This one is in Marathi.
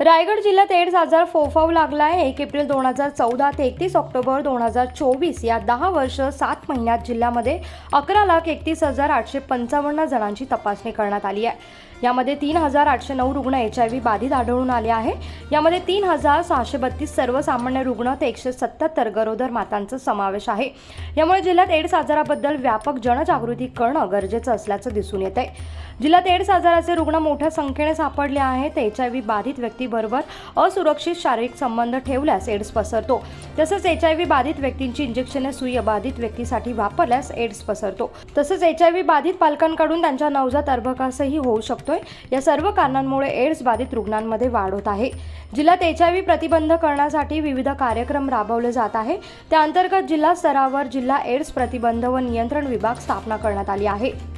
रायगड जिल्ह्यात एड्स आजार फोफावू लागला आहे. एक एप्रिल दोन हजार चौदा ते एकतीस ऑक्टोबर दोन हजार चोवीस या दहा वर्ष सात महिन्यात जिल्ह्यामध्ये अकरा लाख एकतीस हजार आठशे पंचावन्न जणांची तपासणी करण्यात आली आहे. यामध्ये तीन हजार आठशे नऊ रुग्ण एच आय व्ही बाधित आढळून आले आहे. यामध्ये तीन हजार सहाशे बत्तीस सर्वसामान्य रुग्ण ते एकशे सत्याहत्तर गरोदर मातांचा समावेश आहे. यामुळे जिल्ह्यात एड्स आजाराबद्दल व्यापक जनजागृती करणं गरजेचं असल्याचं दिसून येत आहे जिल्ह्यात एड्स आजाराचे रुग्ण मोठ्या संख्येने सापडले आहेत. एच आय व्ही बाधित व्यक्ती व्यक्तीबरोबर असुरक्षित शारीरिक संबंध ठेवल्यास एड्स पसरतो. तसंच एच आय व्ही बाधित व्यक्तींची इंजेक्शने सुई बाधित व्यक्तीसाठी वापरल्यास एड्स पसरतो. तसंच एच आय व्ही बाधित पालकांकडून त्यांच्या नवजात अर्भकासही होऊ शकतोय. या सर्व कारणांमुळे एड्स बाधित रुग्णांमध्ये वाढ होत आहे. जिल्ह्यात एच आय व्ही प्रतिबंध करण्यासाठी विविध कार्यक्रम राबवले जात आहे. त्या अंतर्गत जिल्हा स्तरावर जिल्हा एड्स प्रतिबंध व नियंत्रण विभाग स्थापना करण्यात आली आहे.